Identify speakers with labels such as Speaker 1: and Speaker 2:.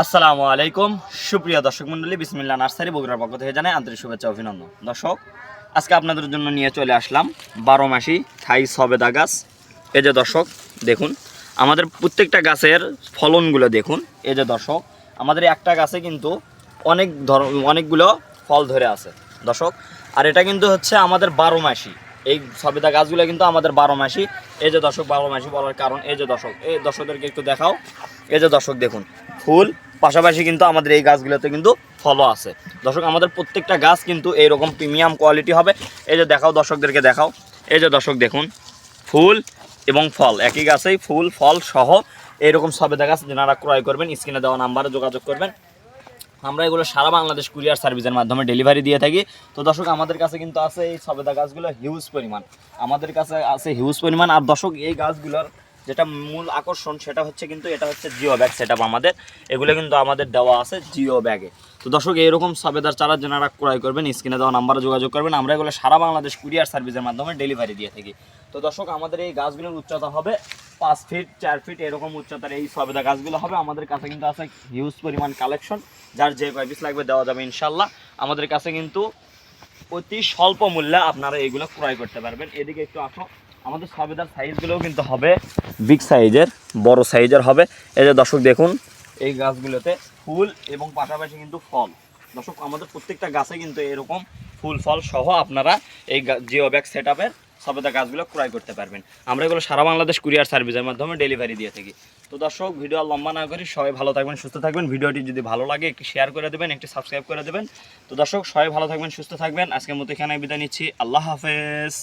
Speaker 1: আসসালামু আলাইকুম। সুপ্রিয় দর্শক মন্ডলী বিসমিল্লা নার্সারি বগুড়ার পক্ষ থেকে জানাই আন্তরিক শুভেচ্ছা, অভিনন্দন। দর্শক, আজকে আপনাদের জন্য নিয়ে চলে আসলাম বারো মাসি থাই সবেদা গাছ। এ যে দর্শক, দেখুন, আমাদের প্রত্যেকটা গাছের ফলনগুলো দেখুন। এ যে দর্শক, আমাদের একটা গাছে কিন্তু অনেক ধর, অনেকগুলো ফল ধরে আছে। দর্শক, আর এটা কিন্তু হচ্ছে আমাদের বারো মাসি। এই সবেদা গাছগুলো কিন্তু আমাদের বারো মাসি। এই যে দর্শক, বারো মাসি বলার কারণ, এই যে দর্শক, এই দর্শকদেরকে একটু দেখাও। এই যে দর্শক, দেখুন ফুল, পাশাপাশি কিন্তু আমাদের এই গাছগুলোতে কিন্তু ফলও আছে। দর্শক, আমাদের প্রত্যেকটা গাছ কিন্তু এইরকম প্রিমিয়াম কোয়ালিটি হবে। এই যে দেখাও দর্শকদেরকে, দেখাও। এই যে দর্শক, দেখুন। ফুল এবং ফল, একই গাছেই ফুল, ফল সহ এইরকম সবেদা গাছ যেনারা ক্রয় করবেন, স্ক্রিনে দেওয়া নাম্বারে যোগাযোগ করবেন। আমরা এগুলো সারা বাংলাদেশ কুরিয়ার সার্ভিসের মাধ্যমে ডেলিভারি দিয়ে থাকি। তো দর্শক, আমাদের কাছে কিন্তু আছে এই সবেদা গাছগুলো হিউজ পরিমাণ। আমাদের কাছে আছে হিউজ পরিমাণ। আর দর্শক, এই গাছগুলোর যেটা মূল আকর্ষণ সেটা হচ্ছে কিন্তু এটা হচ্ছে জিও ব্যাগ সেট আমাদের। এগুলো কিন্তু আমাদের দেওয়া আছে জিও ব্যাগে। তো দর্শক, এইরকম সবেদার চারা যারা ক্রয় করবেন, স্ক্রিনে দেওয়া নাম্বারে যোগাযোগ করবেন। আমরা এগুলো সারা বাংলাদেশ কুরিয়ার সার্ভিসের মাধ্যমে ডেলিভারি দিয়ে থাকি। তো দর্শক, আমাদের এই গাছগুলোর উচ্চতা হবে পাঁচ ফিট চার ফিট এরকম উচ্চতার এই সবেদা গাছগুলো হবে। আমাদের কাছে কিন্তু আছে হিউজ পরিমাণ কালেকশন যার যে কয় পিস লাগবে দেওয়া যাবে ইনশাল্লাহ আমাদের কাছে কিন্তু অতি স্বল্প মূল্যে আপনারা এগুলো ক্রয় করতে পারবেন। এদিকে একটু আসো। আমাদের সবেদার সাইজগুলোও কিন্তু হবে বিগ সাইজের বড় সাইজের হবে। এই যে দর্শক দেখুন, এই গাছগুলোতে ফুল এবং পাশাপাশি কিন্তু ফল। দর্শক, আমাদের প্রত্যেকটা গাছে কিন্তু এরকম ফুল, ফল সহ আপনারা এই জিও ব্যাগ সেট আপের সবেদা গাছগুলো ক্রয় করতে পারবেন। আমরা এগুলো সারা বাংলাদেশ কুরিয়ার সার্ভিসের মাধ্যমে ডেলিভারি দিয়ে থাকি। তো দর্শক ভিডিও লম্বা না করি সবাই ভালো থাকবেন, সুস্থ থাকবেন। ভিডিওটি যদি ভালো লাগে, একটি শেয়ার করে দেবেন, একটি সাবস্ক্রাইব করে দেবেন। তো দর্শক, সবাই ভালো থাকবেন, সুস্থ থাকবেন। আজকের মতো এখানে বিদায় নিচ্ছি। আল্লাহ হাফেজ।